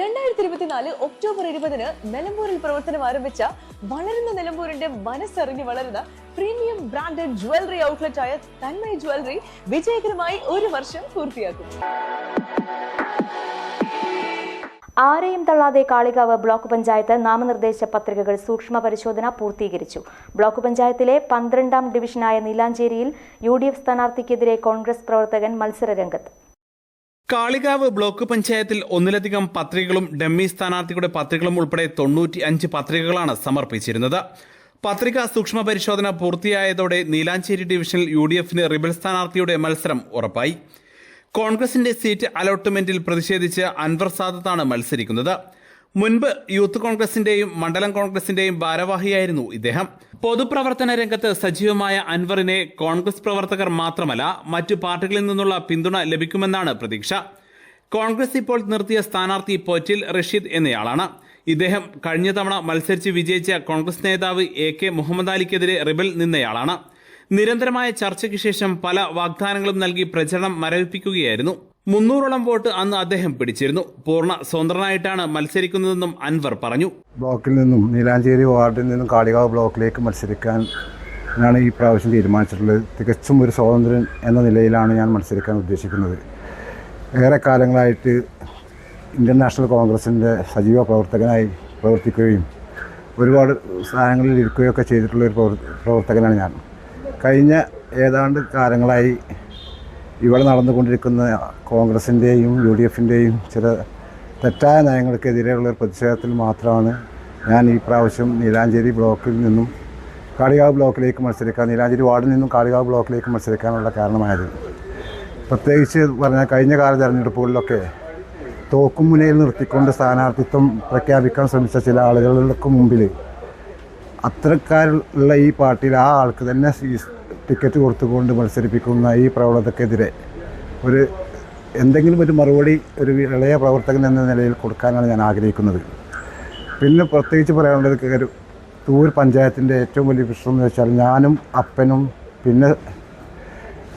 രണ്ടായിരത്തി ഇരുപത്തിനാല് ഒക്ടോബർ ഇരുപതിന് നിലമ്പൂരിൽ പ്രവർത്തനം ആരംഭിച്ച വളരുന്ന നിലമ്പൂരിന്റെ മനസ്സറിഞ്ഞ് വളരുന്ന പ്രീമിയം ബ്രാൻഡഡ് ജ്വല്ലറി ഔട്ട്ലെറ്റ് ആയ തന്മയ ജ്വല്ലറി വിജയകരമായി ഒരു വർഷം പൂർത്തിയാക്കും. ആരെയും തള്ളാതെ കാളികാവ് ബ്ലോക്ക് പഞ്ചായത്ത് നാമനിർദ്ദേശ പത്രികകൾ സൂക്ഷ്മ പരിശോധന പൂർത്തീകരിച്ചു. ബ്ലോക്ക് പഞ്ചായത്തിലെ പന്ത്രണ്ടാം ഡിവിഷനായ നീലാഞ്ചേരിയിൽ യു ഡി എഫ് സ്ഥാനാർത്ഥിക്കെതിരെ കോൺഗ്രസ് പ്രവർത്തകൻ മത്സരരംഗത്ത്. കാളികാവ് ബ്ലോക്ക് പഞ്ചായത്തിൽ ഒന്നിലധികം പത്രികകളും ഡമ്മി സ്ഥാനാർത്ഥികളുടെ പത്രികകളും ഉൾപ്പെടെ തൊണ്ണൂറ്റി അഞ്ച് പത്രികകളാണ് സമർപ്പിച്ചിരുന്നത്. പത്രിക സൂക്ഷ്മ പരിശോധന പൂർത്തിയായതോടെ നീലാഞ്ചേരി ഡിവിഷനിൽ യു ഡി എഫിന് റിബൽ സ്ഥാനാർത്ഥിയുടെ മത്സരം ഉറപ്പായി. കോൺഗ്രസിന്റെ സീറ്റ് അലോട്ട്മെന്റിൽ പ്രതിഷേധിച്ച് അൻവർ സാദത്താണ് മത്സരിക്കുന്നത്. മുൻപ് യൂത്ത് കോൺഗ്രസിന്റെയും മണ്ഡലം കോൺഗ്രസിന്റെയും ഭാരവാഹിയായിരുന്നു ഇദ്ദേഹം. പൊതുപ്രവർത്തന രംഗത്ത് സജീവമായ അൻവറിനെ കോൺഗ്രസ് പ്രവർത്തകർ മാത്രമല്ല മറ്റു പാർട്ടികളിൽ നിന്നുള്ള പിന്തുണ ലഭിക്കുമെന്നാണ് പ്രതീക്ഷ. കോൺഗ്രസ് ഇപ്പോൾ നിർത്തിയ സ്ഥാനാർത്ഥി പൊറ്റിൽ റഷീദ് എന്നയാളാണ്. ഇദ്ദേഹം കഴിഞ്ഞ തവണ മത്സരിച്ച് വിജയിച്ച കോൺഗ്രസ് നേതാവ് എ കെ മുഹമ്മദ് അലിക്കെതിരെ റിബൽ നിന്നയാളാണ്. നിരന്തരമായ ചർച്ചയ്ക്ക് ശേഷം പല വാഗ്ദാനങ്ങളും നൽകി പ്രചരണം മരവിപ്പിക്കുകയായിരുന്നു. മുന്നൂറോളം വോട്ട് അന്ന് അദ്ദേഹം പിടിച്ചിരുന്നു. പൂർണ സ്വതന്ത്രനായിട്ടാണ് മത്സരിക്കുന്നതെന്നും അൻവർ പറഞ്ഞു. ബ്ലോക്കിൽ നിന്നും നീലാഞ്ചേരി വാർഡിൽ നിന്നും കാളികാവ് ബ്ലോക്കിലേക്ക് മത്സരിക്കാൻ ഞാൻ ഈ പ്രാവശ്യം തീരുമാനിച്ചിട്ടുള്ളത്. തികച്ചും ഒരു സ്വാതന്ത്ര്യൻ എന്ന നിലയിലാണ് ഞാൻ മത്സരിക്കാൻ ഉദ്ദേശിക്കുന്നത്. ഏറെ കാലങ്ങളായിട്ട് ഇന്ത്യൻ നാഷണൽ കോൺഗ്രസിന്റെ സജീവ പ്രവർത്തകനായി പ്രവർത്തിക്കുകയും ഒരുപാട് സ്ഥാനങ്ങളിൽ ഇരിക്കുകയൊക്കെ ചെയ്തിട്ടുള്ള ഒരു പ്രവർ- പ്രവർത്തകനാണ് ഞാൻ. കഴിഞ്ഞ ഏതാണ്ട് കാലങ്ങളായി ഇവിടെ നടന്നുകൊണ്ടിരിക്കുന്ന കോൺഗ്രസിന്റെയും യു ഡി എഫിന്റെയും ചില തെറ്റായ നയങ്ങൾക്കെതിരെയുള്ള പ്രതിഷേധത്തിൽ മാത്രമാണ് ഞാൻ ഈ പ്രാവശ്യം നീലാഞ്ചേരി ബ്ലോക്കിൽ നിന്നും കാളികാവ് ബ്ലോക്കിലേക്ക് മത്സരിക്കാൻ നീലാഞ്ചേരി വാർഡിൽ നിന്നും കാളികാവ് ബ്ലോക്കിലേക്ക് മത്സരിക്കാനുള്ള കാരണമായത്. പ്രത്യേകിച്ച് പറഞ്ഞാൽ കഴിഞ്ഞ കാല തെരഞ്ഞെടുപ്പുകളിലൊക്കെ തോക്കും മുനയിൽ നിർത്തിക്കൊണ്ട് സ്ഥാനാർത്ഥിത്വം പ്രഖ്യാപിക്കാൻ ശ്രമിച്ച ചില ആളുകൾക്ക് മുമ്പിൽ അത്തരക്കാരുള്ള ഈ പാർട്ടിയിൽ ആ ആൾക്ക് തന്നെ ടിക്കറ്റ് കൊടുത്തുകൊണ്ട് മത്സരിപ്പിക്കുന്ന ഈ പ്രവണതക്കെതിരെ ഒരു എന്തെങ്കിലും ഒരു മറുപടി ഒരു ഇളയ പ്രവർത്തകൻ എന്ന നിലയിൽ കൊടുക്കാനാണ് ഞാൻ ആഗ്രഹിക്കുന്നത്. പിന്നെ പ്രത്യേകിച്ച് പറയാനുള്ളത് ഒരു തൂർ പഞ്ചായത്തിന്റെ ഏറ്റവും വലിയ പ്രശ്നം എന്ന് വെച്ചാൽ ഞാനും അപ്പനും പിന്നെ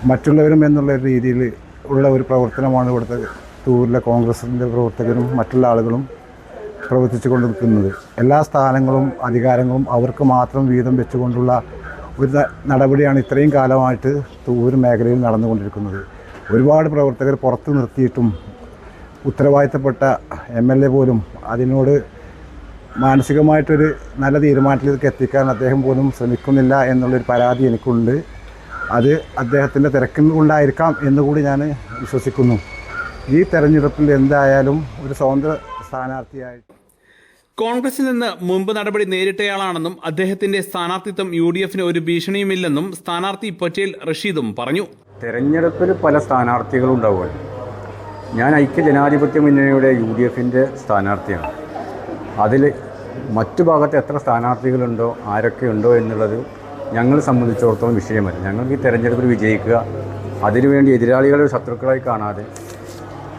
മറ്റുള്ളവരും എന്നുള്ള രീതിയിൽ ഉള്ള ഒരു പ്രവർത്തനമാണ് ഇവിടുത്തെ തൂരിലെ കോൺഗ്രസിന്റെ പ്രവർത്തകരും മറ്റുള്ള ആളുകളും പ്രവർത്തിച്ചു കൊണ്ടിരിക്കുന്നത്. എല്ലാ സ്ഥാനങ്ങളും അധികാരങ്ങളും അവർക്ക് മാത്രം വീതം വെച്ചുകൊണ്ടുള്ള ഒരു നടപടിയാണ് ഇത്രയും കാലമായിട്ട് തൂർ മേഖലയിൽ നടന്നുകൊണ്ടിരിക്കുന്നത്. ഒരുപാട് പ്രവർത്തകർ പുറത്ത് നിർത്തിയിട്ടും ഉത്തരവാദിത്തപ്പെട്ട എം എൽ എ പോലും അതിനോട് മാനസികമായിട്ടൊരു നല്ല തീരുമാനത്തിലേക്ക് എത്തിക്കാൻ അദ്ദേഹം പോലും ശ്രമിക്കുന്നില്ല എന്നുള്ളൊരു പരാതി എനിക്കുണ്ട്. അത് അദ്ദേഹത്തിന്റെ തിരക്കിൽ കൊണ്ടായിരിക്കാം എന്നുകൂടി ഞാൻ വിശ്വസിക്കുന്നു. ഈ തെരഞ്ഞെടുപ്പിൽ എന്തായാലും ഒരു സ്വതന്ത്ര സ്ഥാനാർത്ഥിയായി കോൺഗ്രസിൽ നിന്ന് മുമ്പ് നടപടി നേരിട്ടയാളാണെന്നും അദ്ദേഹത്തിന്റെ സ്ഥാനാർത്ഥിത്വം യു ഡി എഫിന് ഒരു ഭീഷണിയുമില്ലെന്നും സ്ഥാനാർത്ഥി പട്ടേൽ റഷീദും പറഞ്ഞു. തെരഞ്ഞെടുപ്പിൽ പല സ്ഥാനാർത്ഥികളും ഉണ്ടാവുമല്ലോ ഞാൻ ഐക്യ ജനാധിപത്യ മുന്നണിയുടെ യു ഡി എഫിന്റെ സ്ഥാനാർത്ഥിയാണ്. അതിൽ മറ്റു ഭാഗത്ത് എത്ര സ്ഥാനാർത്ഥികളുണ്ടോ ആരൊക്കെ ഉണ്ടോ എന്നുള്ളത് ഞങ്ങളെ സംബന്ധിച്ചിടത്തോളം വിഷയമല്ല. ഞങ്ങൾക്ക് ഈ തെരഞ്ഞെടുപ്പിൽ വിജയിക്കുക അതിനുവേണ്ടി എതിരാളികളെ ശത്രുക്കളായി കാണാതെ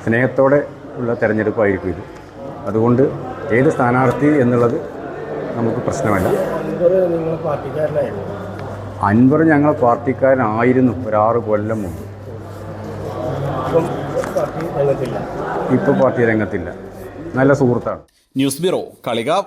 സ്നേഹത്തോടെ ഉള്ള തെരഞ്ഞെടുപ്പായിരിക്കും ഇത്. അതുകൊണ്ട് ഏത് സ്ഥാനാർത്ഥി എന്നുള്ളത് നമുക്ക് പ്രശ്നമല്ല. അൻവർ ഞങ്ങൾ പാർട്ടിക്കാരനായിരുന്നു. ഒരാറ് കൊല്ലം മുമ്പ്. ഇപ്പോൾ പാർട്ടി രംഗത്തില്ല. നല്ല സുഹൃത്താണ്. News bureau Kalikavu.